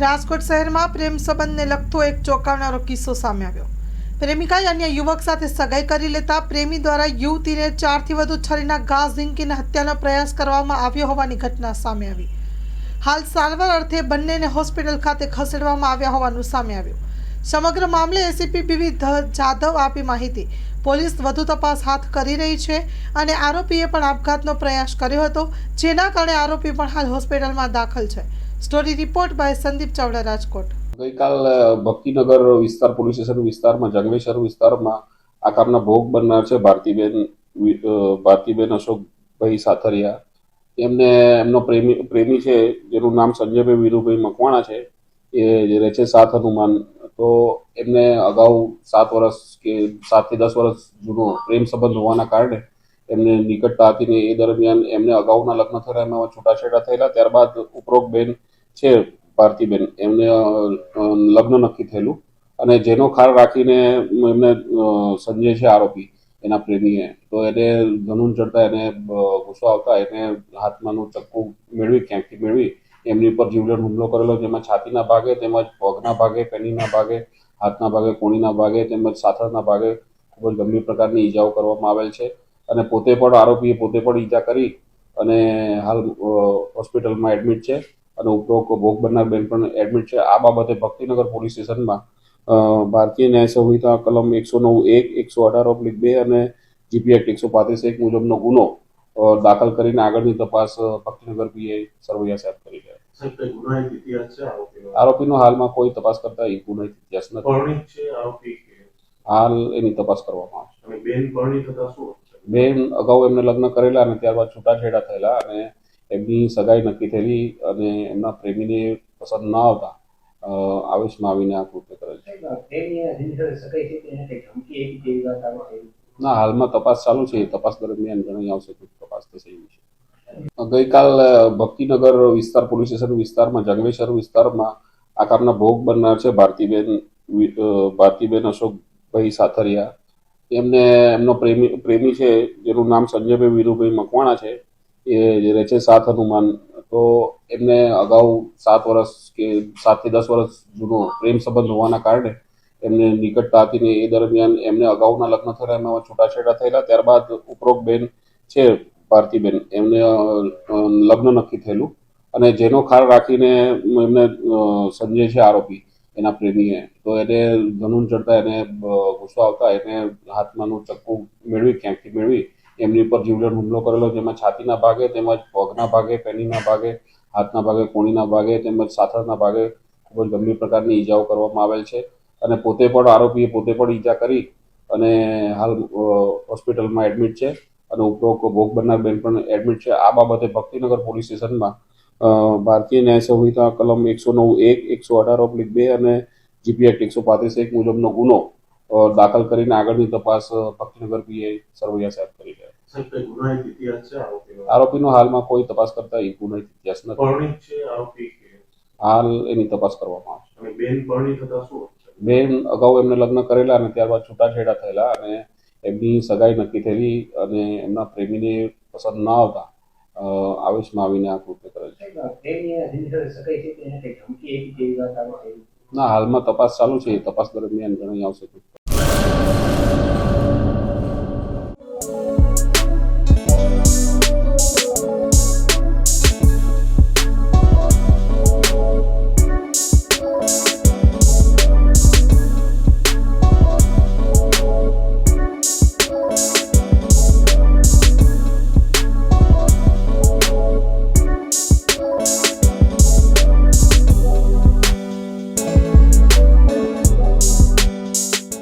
રાજકોટ શહેરમાં પ્રેમ સંબંધને લગતો એક ચોંકાવનારો કિસ્સો સામે આવ્યો. પ્રેમિકાએ અન્ય યુવક સાથે સગાઈ કરી લેતા પ્રેમી દ્વારા યુવતીને ચારથી વધુ છરીના ઘા ઝીંકીને હત્યાનો પ્રયાસ કરવામાં આવ્યો હોવાની ઘટના સામે આવી. હાલ સારવાર અર્થે બંનેને હોસ્પિટલ ખાતે ખસેડવામાં આવ્યા હોવાનું સામે આવ્યું. સમગ્ર મામલે એસીપી બીવી જાધવ આપી માહિતી. પોલીસ વધુ તપાસ હાથ કરી રહી છે અને આરોપીએ પણ આપઘાતનો પ્રયાસ કર્યો હતો, જેના કારણે આરોપી પણ હાલ હોસ્પિટલમાં દાખલ છે. Story report by Sandeep Chavda Rajkot ગઈકાલ ભક્તિનગર વિસ્તાર, પોલીસ સ્ટેશન વિસ્તારમાં, જંગલેશ્વર વિસ્તારમાં આ કામના ભોગ બનનાર છે ભારતીબેન ભારતીબેન અશોકભાઈ સાથરિયા. એમને, એમનો પ્રેમી પ્રેમી છે, જેનું નામ સંજયભાઈ વીરુભાઈ મકવાણા છે, એ જે રહે છે સાત હનુમાન. તો એમને અગાઉ સાત વર્ષ કે સાતથી દસ વર્ષ જૂનો પ્રેમ સંબંધ હોવાના કારણે એમને નિકટતા હતી ને એ દરમિયાન એમને અગાઉના લગ્ન થયેલા એમાં છૂટાછેડા થયેલા. ત્યારબાદ ઉપરોક્ત બેન છે પાર્થિબેન, એમને લગ્ન નક્કી થયેલું. અને જેનો ખાર રાખીને એમને સંજય છે આરોપી, એના પ્રેમીએ. તો એને ધનુન ચડતા એને ગુસ્સો આવતા એને હાથમાંનું ચક્કુ મેળવી, ક્યાંકથી મેળવી, એમની ઉપર જીવલેણ હુમલો કરેલો, જેમાં છાતીના ભાગે, તેમજ પગના ભાગે, પેનીના ભાગે, હાથના ભાગે, કોણીના ભાગે, તેમજ સાથળના ભાગે ખૂબ જ ગંભીર પ્રકારની ઈજાઓ કરવામાં આવેલ છે. અને પોતે પણ આરોપીએ પોતે પણ ઈજા કરી અને હાલ હોસ્પિટલમાં એડમિટ છે. અને ઉપરોક્ત ભોગ બનનાર બેન પણ એડમિટ છે. આ બાબતે ભક્તિનગર પોલીસ સ્ટેશનમાં ભારતીય ન્યાય સંહિતા કલમ એકસો નવ એક એકસો અઢાર ઓબ્લિક બે અને જીપી એક્ટ એકસો પાંત્રીસ એક મુજબનો ગુનો દાખલ કરીને આગળની તપાસ ભક્તિનગર પીએ સરવૈયા સાહેબ કરી રહ્યા આરોપીનો હાલમાં કોઈ તપાસ કરતા ગુનાહિત ઇતિહાસ નથી. હાલ એની તપાસ કરવામાં આવશે. બેન અગાઉ એમને લગ્ન કરેલા અને ત્યારબાદ છૂટાછેડા થયેલા અને એમની સગાઈ નક્કી થયેલી અને એમના પ્રેમીને પસંદ ન આવતા આવેશમાં આવીને આ કૃત્ય કરે છે. ના હાલમાં તપાસ ચાલુ છે. તપાસ દરમિયાન જણાઈ આવશે કે તપાસ થશે એ વિશે ગઈકાલ ભક્તિનગર વિસ્તાર પોલીસ સ્ટેશન વિસ્તારમાં જંગલેશ્વર વિસ્તારમાં આ કામના ભોગ બનનાર છે ભારતીબેન ભારતીબેન અશોકભાઈ સાથરિયા. એમને એમનો પ્રેમી પ્રેમી છે જેનું નામ સંજયભાઈ વીરુભાઈ મકવાણા છે. એ રહે છે સાત હનુમાન, તો એમને અગાઉ સાત વર્ષ કે સાતથી દસ વર્ષ જૂનો પ્રેમ સંબંધ હોવાના કારણે એમને નિકટતા હતી એ દરમિયાન એમને અગાઉના લગ્ન થયેલા એમાં છૂટાછેડા થયેલા. ત્યારબાદ ઉપરોક્ત બેન છે ભારતીબેન એમને લગ્ન નક્કી થયેલું. અને જેનો ખાર રાખીને એમને સંજય છે આરોપી, એના પ્રેમીએ. તો એને ધનુન ચડતા એને ગુસ્સો આવતા એને હાથમાંનું ચક્કુ મેળવી ક્યાંકથી મેળવી એમની ઉપર જીવલેણ હુમલો કરેલો, જેમાં છાતીના ભાગે તેમજ પગના ભાગે, પેનીના ભાગે, હાથના ભાગે, કોણીના ભાગે તેમજ સાથળના ભાગે ખૂબ જ ગંભીર પ્રકારની ઈજાઓ કરવામાં આવેલ છે. અને પોતે પણ આરોપીએ પોતે પણ ઈજા કરી અને હાલ હોસ્પિટલમાં એડમિટ છે અને ઉપરોક્ત ભોગ બનનાર બેન પણ એડમિટ છે. આ બાબતે ભક્તિનગર પોલીસ સ્ટેશનમાં ભારતીય ન્યાય સંહિતા કલમ એકસો નવ એક, એકસો અઢાર ઓબ્લિક બે અને જીપી એક્ટ એકસો પાંત્રીસ એક મુજબનો ગુનો દાખલ કરીને આગળની તપાસ ભક્તિનગર પીએ સરવૈયા સાહેબ. આરોપીનો? આરોપીનો હાલમાં કોઈ તપાસ કરતા એ ગુનાહિત ઇતિહાસ નથી. હાલ એની તપાસ કરવામાં આવશે. બેન અગાઉ એમને લગ્ન કરેલા અને ત્યારબાદ છૂટાછેડા થયેલા અને એમની સગાઈ નક્કી થયેલી અને એમના પ્રેમીને પસંદ ન આવતા આવેશમાં આવીને આ કૃત્ય કરેલ છે. ના હાલમાં તપાસ ચાલુ છે. તપાસ દરમિયાન જણાઈ આવશે